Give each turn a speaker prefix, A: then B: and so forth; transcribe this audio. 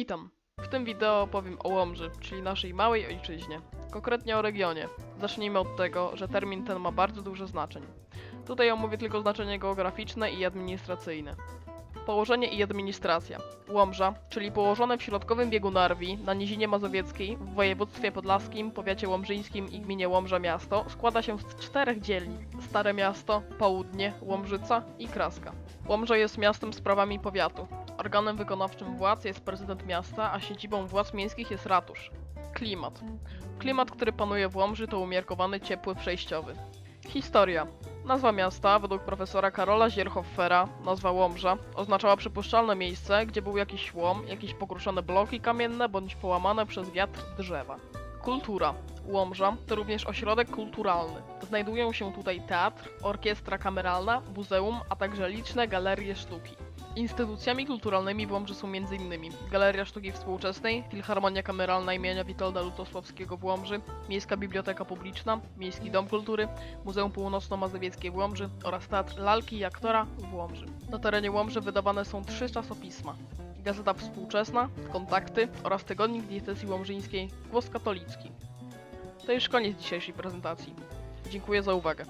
A: Witam! W tym wideo opowiem o Łomży, czyli naszej małej ojczyźnie. Konkretnie o regionie. Zacznijmy od tego, że termin ten ma bardzo dużo znaczeń. Tutaj omówię tylko znaczenie geograficzne i administracyjne. Położenie i administracja. Łomża, czyli położone w środkowym biegu Narwi, na Nizinie Mazowieckiej, w województwie podlaskim, powiacie łomżyńskim i gminie Łomża Miasto, składa się z czterech dzielnic. Stare Miasto, Południe, Łomżyca i Kraska. Łomża jest miastem z prawami powiatu. Organem wykonawczym władz jest prezydent miasta, a siedzibą władz miejskich jest ratusz. Klimat. Klimat, który panuje w Łomży to umiarkowany ciepły przejściowy. Historia. Nazwa miasta, według profesora Karola Zierhoffera, nazwa Łomża, oznaczała przypuszczalne miejsce, gdzie był jakiś łom, jakieś pokruszone bloki kamienne bądź połamane przez wiatr drzewa. Kultura. Łomża to również ośrodek kulturalny. Znajdują się tutaj teatr, orkiestra kameralna, muzeum, a także liczne galerie sztuki. Instytucjami kulturalnymi w Łomży są m.in. Galeria Sztuki Współczesnej, Filharmonia Kameralna imienia Witolda Lutosławskiego w Łomży, Miejska Biblioteka Publiczna, Miejski Dom Kultury, Muzeum Północno-Mazowieckie w Łomży oraz Teatr Lalki i Aktora w Łomży. Na terenie Łomży wydawane są trzy czasopisma. Gazeta Współczesna, Kontakty oraz Tygodnik Diecezji Łomżyńskiej Głos Katolicki. To już koniec dzisiejszej prezentacji. Dziękuję za uwagę.